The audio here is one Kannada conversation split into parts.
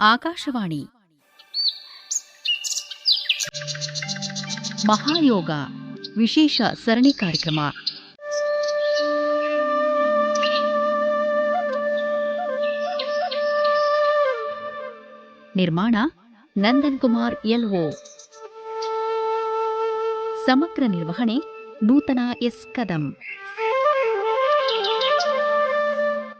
ಆಕಾಶವಾಣಿ. ಮಹಾಯೋಗ ವಿಶೇಷ ಸರಣಿ ಕಾರ್ಯಕ್ರಮ. ನಿರ್ಮಾಣ ನಂದನ್ ಕುಮಾರ್ ಎಲ್ಒ. ಸಮಗ್ರ ನಿರ್ವಹಣೆ ನೂತನ ಎಸ್ ಕದಂ.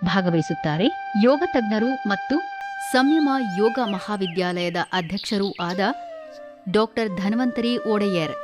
ಭಾಗವಹಿಸುತ್ತಾರೆ ಯೋಗ ತಜ್ಞರು ಮತ್ತು ಸಂಯಮ ಯೋಗ ಮಹಾವಿದ್ಯಾಲಯದ ಅಧ್ಯಕ್ಷರೂ ಆದ ಡಾಕ್ಟರ್ ಧನ್ವಂತರಿ ಒಡೆಯರ್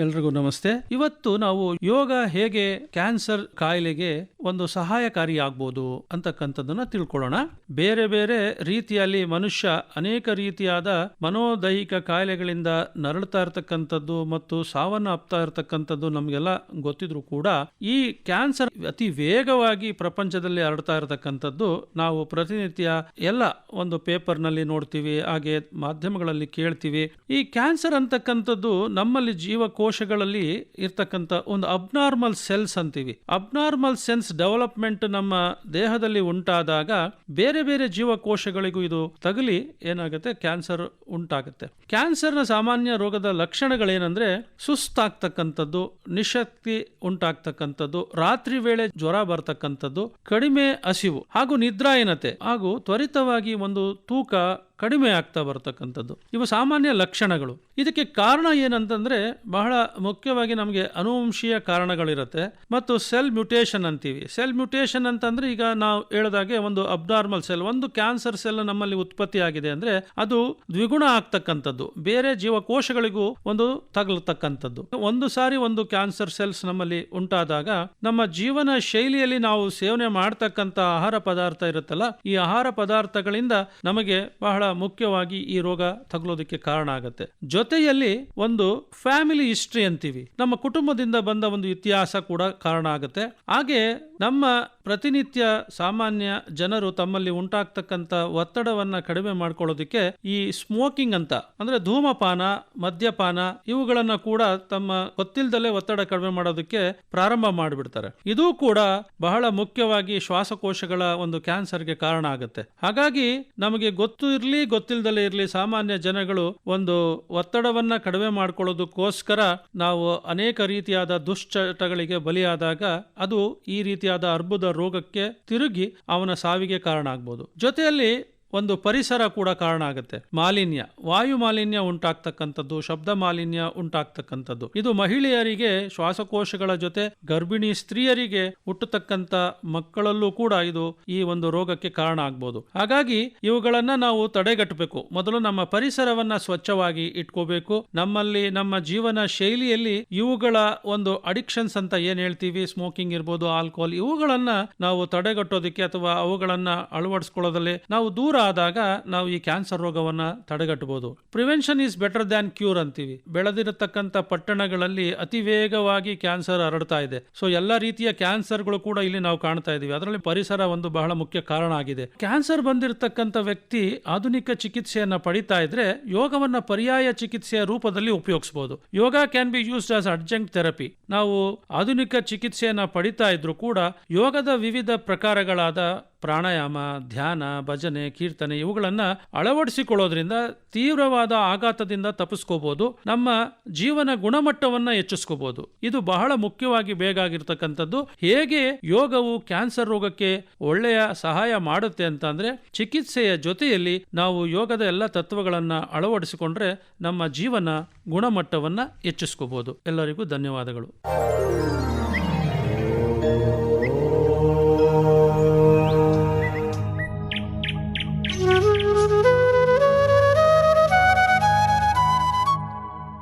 ಎಲ್ರಿಗೂ ನಮಸ್ತೆ. ಇವತ್ತು ನಾವು ಯೋಗ ಹೇಗೆ ಕ್ಯಾನ್ಸರ್ ಕಾಯಿಲೆಗೆ ಒಂದು ಸಹಾಯಕಾರಿ ಆಗ್ಬೋದು ಅಂತಕ್ಕಂಥದ್ದನ್ನ ತಿಳ್ಕೊಳ್ಳೋಣ. ಬೇರೆ ಬೇರೆ ರೀತಿಯಲ್ಲಿ ಮನುಷ್ಯ ಅನೇಕ ರೀತಿಯಾದ ಮನೋದೈಹಿಕ ಕಾಯಿಲೆಗಳಿಂದ ನರಳ್ತಾ ಇರತಕ್ಕಂಥದ್ದು ಮತ್ತು ಸಾವನ್ನ ಅಪ್ತಾ ಇರತಕ್ಕಂಥದ್ದು ನಮಗೆಲ್ಲ ಗೊತ್ತಿದ್ರು ಕೂಡ ಈ ಕ್ಯಾನ್ಸರ್ ಅತಿ ವೇಗವಾಗಿ ಪ್ರಪಂಚದಲ್ಲಿ ಹರಡ್ತಾ ಇರತಕ್ಕಂಥದ್ದು ನಾವು ಪ್ರತಿನಿತ್ಯ ಎಲ್ಲ ಒಂದು ಪೇಪರ್ನಲ್ಲಿ ನೋಡ್ತೀವಿ, ಹಾಗೆ ಮಾಧ್ಯಮಗಳಲ್ಲಿ ಕೇಳ್ತೀವಿ. ಈ ಕ್ಯಾನ್ಸರ್ ಅಂತಕ್ಕಂಥದ್ದು ನಮ್ಮಲ್ಲಿ ಜೀವಕೋಶಗಳಲ್ಲಿ ಇರ್ತಕ್ಕಂಥ ಒಂದು ಅಬ್ನಾರ್ಮಲ್ ಸೆಲ್ಸ್ ಅಂತೀವಿ. ಅಬ್ನಾರ್ಮಲ್ ಡೆವಲಪ್ಮೆಂಟ್ ನಮ್ಮ ದೇಹದಲ್ಲಿ ಉಂಟಾದಾಗ ಬೇರೆ ಬೇರೆ ಜೀವಕೋಶಗಳಿಗೂ ಇದು ತಗಲಿ ಏನಾಗುತ್ತೆ? ಕ್ಯಾನ್ಸರ್ ಉಂಟಾಗುತ್ತೆ. ಕ್ಯಾನ್ಸರ್ನ ಸಾಮಾನ್ಯ ರೋಗದ ಲಕ್ಷಣಗಳೇನೆಂದರೆ ಸುಸ್ತಾಗ್ತಕ್ಕಂಥದ್ದು, ನಿಶಕ್ತಿ ಉಂಟಾಗ್ತಕ್ಕಂಥದ್ದು, ರಾತ್ರಿ ವೇಳೆ ಜ್ವರ ಬರ್ತಕ್ಕಂಥದ್ದು, ಕಡಿಮೆ ಹಸಿವು ಹಾಗೂ ನಿದ್ರಾಹೀನತೆ ಹಾಗೂ ತ್ವರಿತವಾಗಿ ಒಂದು ತೂಕ ಕಡಿಮೆ ಆಗ್ತಾ ಬರ್ತಕ್ಕಂಥದ್ದು. ಇವು ಸಾಮಾನ್ಯ ಲಕ್ಷಣಗಳು. ಇದಕ್ಕೆ ಕಾರಣ ಏನಂತಂದ್ರೆ, ಬಹಳ ಮುಖ್ಯವಾಗಿ ನಮಗೆ ಅನುವಂಶೀಯ ಕಾರಣಗಳಿರುತ್ತೆ. ಮತ್ತು ಸೆಲ್ ಮ್ಯೂಟೇಷನ್ ಅಂತೀವಿ. ಸೆಲ್ ಮ್ಯುಟೇಷನ್ ಅಂತಂದ್ರೆ ಈಗ ನಾವು ಹೇಳಿದಾಗೆ ಒಂದು ಅಬ್ನಾರ್ಮಲ್ ಸೆಲ್, ಒಂದು ಕ್ಯಾನ್ಸರ್ ಸೆಲ್ ನಮ್ಮಲ್ಲಿ ಉತ್ಪತ್ತಿ ಆಗಿದೆ ಅಂದ್ರೆ ಅದು ದ್ವಿಗುಣ ಆಗ್ತಕ್ಕಂಥದ್ದು. ಬೇರೆ ಜೀವಕೋಶಗಳಿಗೂ ಒಂದು ತಗಲತಕ್ಕಂಥದ್ದು. ಒಂದು ಸಾರಿ ಒಂದು ಕ್ಯಾನ್ಸರ್ ಸೆಲ್ಸ್ ನಮ್ಮಲ್ಲಿ ಉಂಟಾದಾಗ ನಮ್ಮ ಜೀವನ ಶೈಲಿಯಲ್ಲಿ ನಾವು ಸೇವನೆ ಮಾಡ್ತಕ್ಕಂಥ ಆಹಾರ ಪದಾರ್ಥ ಇರುತ್ತಲ್ಲ, ಈ ಆಹಾರ ಪದಾರ್ಥಗಳಿಂದ ನಮಗೆ ಬಹಳ ಮುಖ್ಯವಾಗಿ ಈ ರೋಗ ತಗುಲೋದಕ್ಕೆ ಕಾರಣ ಆಗುತ್ತೆ. ಜೊತೆಯಲ್ಲಿ ಒಂದು ಫ್ಯಾಮಿಲಿ ಹಿಸ್ಟ್ರಿ ಅಂತೀವಿ. ನಮ್ಮ ಕುಟುಂಬದಿಂದ ಬಂದ ಒಂದು ಇತಿಹಾಸ ಕೂಡ ಕಾರಣ ಆಗುತ್ತೆ. ಹಾಗೆ ನಮ್ಮ ಪ್ರತಿನಿತ್ಯ ಸಾಮಾನ್ಯ ಜನರು ತಮ್ಮಲ್ಲಿ ಉಂಟಾಗ್ತಕ್ಕಂಥ ಒತ್ತಡವನ್ನ ಕಡಿಮೆ ಮಾಡ್ಕೊಳ್ಳೋದಕ್ಕೆ ಈ ಸ್ಮೋಕಿಂಗ್ ಅಂತ, ಅಂದ್ರೆ ಧೂಮಪಾನ, ಮದ್ಯಪಾನ, ಇವುಗಳನ್ನ ಕೂಡ ತಮ್ಮ ಗೊತ್ತಿಲ್ಲದಲ್ಲೇ ಒತ್ತಡ ಕಡಿಮೆ ಮಾಡೋದಕ್ಕೆ ಪ್ರಾರಂಭ ಮಾಡಿಬಿಡ್ತಾರೆ. ಇದು ಕೂಡ ಬಹಳ ಮುಖ್ಯವಾಗಿ ಶ್ವಾಸಕೋಶಗಳ ಒಂದು ಕ್ಯಾನ್ಸರ್ಗೆ ಕಾರಣ ಆಗುತ್ತೆ. ಹಾಗಾಗಿ ನಮಗೆ ಗೊತ್ತು ಇರಲಿ ಗೊತ್ತಿಲ್ಲದಲ್ಲೇ ಇರಲಿ ಸಾಮಾನ್ಯ ಜನಗಳು ಒಂದು ಒತ್ತಡವನ್ನ ಕಡಿಮೆ ಮಾಡ್ಕೊಳ್ಳೋದಕ್ಕೋಸ್ಕರ ನಾವು ಅನೇಕ ರೀತಿಯಾದ ದುಶ್ಚಟಗಳಿಗೆ ಬಲಿಯಾದಾಗ ಅದು ಈ ರೀತಿಯಾದ ಅರ್ಬುದ ರೋಗಕ್ಕೆ ತಿರುಗಿ ಅವನ ಸಾವಿಗೆ ಕಾರಣ ಆಗ್ಬೋದು ಜೊತೆಯಲ್ಲಿ ಒಂದು ಪರಿಸರ ಕೂಡ ಕಾರಣ ಆಗುತ್ತೆ. ಮಾಲಿನ್ಯ. ವಾಯು ಮಾಲಿನ್ಯ ಉಂಟಾಗ್ತಕ್ಕಂಥದ್ದು, ಶಬ್ದ ಮಾಲಿನ್ಯ ಉಂಟಾಗ್ತಕ್ಕಂಥದ್ದು. ಇದು ಮಹಿಳೆಯರಿಗೆ, ಶ್ವಾಸಕೋಶಗಳ ಜೊತೆ ಗರ್ಭಿಣಿ ಸ್ತ್ರೀಯರಿಗೆ ಹುಟ್ಟತಕ್ಕಂಥ ಮಕ್ಕಳಲ್ಲೂ ಕೂಡ ಇದು ಈ ಒಂದು ರೋಗಕ್ಕೆ ಕಾರಣ ಆಗ್ಬೋದು. ಹಾಗಾಗಿ ಇವುಗಳನ್ನ ನಾವು ತಡೆಗಟ್ಟಬೇಕು. ಮೊದಲು ನಮ್ಮ ಪರಿಸರವನ್ನ ಸ್ವಚ್ಛವಾಗಿ ಇಟ್ಕೋಬೇಕು. ನಮ್ಮಲ್ಲಿ, ನಮ್ಮ ಜೀವನ ಶೈಲಿಯಲ್ಲಿ ಇವುಗಳ ಒಂದು ಅಡಿಕ್ಷನ್ಸ್ ಅಂತ ಏನ್ ಹೇಳ್ತೀವಿ? ಸ್ಮೋಕಿಂಗ್ ಇರ್ಬೋದು ಆಲ್ಕೋಹಾಲ್ ಇವುಗಳನ್ನ ನಾವು ತಡೆಗಟ್ಟೋದಕ್ಕೆ ಅಥವಾ ಅವುಗಳನ್ನ ಅಳವಡಿಸ್ಕೊಳ್ಳೋದಲ್ಲಿ ನಾವು ದೂರ ಆದಾಗ ನಾವು ಈ ಕ್ಯಾನ್ಸರ್ ರೋಗವನ್ನ ತಡೆಗಟ್ಟಬಹುದು. Prevention is better than cure ಅಂತೀವಿ. ಬೆಳೆದಿರತಕ್ಕಂಥ ಪಟ್ಟಣಗಳಲ್ಲಿ ಅತಿ ವೇಗವಾಗಿ ಕ್ಯಾನ್ಸರ್ ಹರಡ್ತಾ ಇದೆ. ಸೊ ಎಲ್ಲ ರೀತಿಯ ಕ್ಯಾನ್ಸರ್ಗಳು ಕೂಡ ಇಲ್ಲಿ ನಾವು ಕಾಣ್ತಾ ಇದೀವಿ. ಅದರಲ್ಲಿ ಪರಿಸರ ಒಂದು ಬಹಳ ಮುಖ್ಯ ಕಾರಣ ಆಗಿದೆ. ಕ್ಯಾನ್ಸರ್ ಬಂದಿರತಕ್ಕಂಥ ವ್ಯಕ್ತಿ ಆಧುನಿಕ ಚಿಕಿತ್ಸೆಯನ್ನ ಪಡಿತಾ ಇದ್ರೆ ಯೋಗವನ್ನ ಪರ್ಯಾಯ ಚಿಕಿತ್ಸೆಯ ರೂಪದಲ್ಲಿ ಉಪಯೋಗಿಸಬಹುದು yoga can be used as urgent therapy ನಾವು ಆಧುನಿಕ ಚಿಕಿತ್ಸೆಯನ್ನ ಪಡಿತಾ ಇದ್ರು ಕೂಡ ಯೋಗದ ವಿವಿಧ ಪ್ರಕಾರಗಳಾದ ಪ್ರಾಣಾಯಾಮ, ಧ್ಯಾನ, ಭಜನೆ, ಕೀರ್ತನೆ ಇವುಗಳನ್ನು ಅಳವಡಿಸಿಕೊಳ್ಳೋದ್ರಿಂದ ತೀವ್ರವಾದ ಆಘಾತದಿಂದ ತಪ್ಪಿಸ್ಕೋಬಹುದು ನಮ್ಮ ಜೀವನ ಗುಣಮಟ್ಟವನ್ನ ಹೆಚ್ಚಿಸ್ಕೋಬಹುದು ಇದು ಬಹಳ ಮುಖ್ಯವಾಗಿ ಬೇಕಾಗಿರ್ತಕ್ಕಂಥದ್ದು ಹೇಗೆ ಯೋಗವು ಕ್ಯಾನ್ಸರ್ ರೋಗಕ್ಕೆ ಒಳ್ಳೆಯ ಸಹಾಯ ಮಾಡುತ್ತೆ ಅಂತಂದ್ರೆ, ಚಿಕಿತ್ಸೆಯ ಜೊತೆಯಲ್ಲಿ ನಾವು ಯೋಗದ ಎಲ್ಲ ತತ್ವಗಳನ್ನ ಅಳವಡಿಸಿಕೊಂಡ್ರೆ ನಮ್ಮ ಜೀವನ ಗುಣಮಟ್ಟವನ್ನ ಹೆಚ್ಚಿಸ್ಕೋಬಹುದು ಎಲ್ಲರಿಗೂ ಧನ್ಯವಾದಗಳು.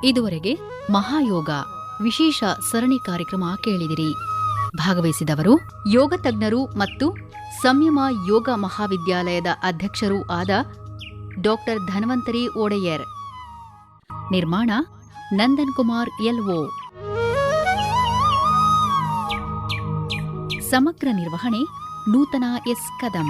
ಇದುವರೆಗೆ ಮಹಾಯೋಗ ವಿಶೇಷ ಸರಣಿ ಕಾರ್ಯಕ್ರಮ ಕೇಳಿದಿರಿ. ಭಾಗವಹಿಸಿದವರು ಯೋಗ ತಜ್ಞರು ಮತ್ತು ಸಂಯಮ ಯೋಗ ಮಹಾವಿದ್ಯಾಲಯದ ಅಧ್ಯಕ್ಷರೂ ಆದ ಡಾಕ್ಟರ್ ಧನ್ವಂತರಿ ಒಡೆಯರ್. ನಿರ್ಮಾಣ ನಂದನ್ ಕುಮಾರ್ ಎಲ್ಒ. ಸಮಗ್ರ ನಿರ್ವಹಣೆ ನೂತನ ಎಸ್ ಕದಂ.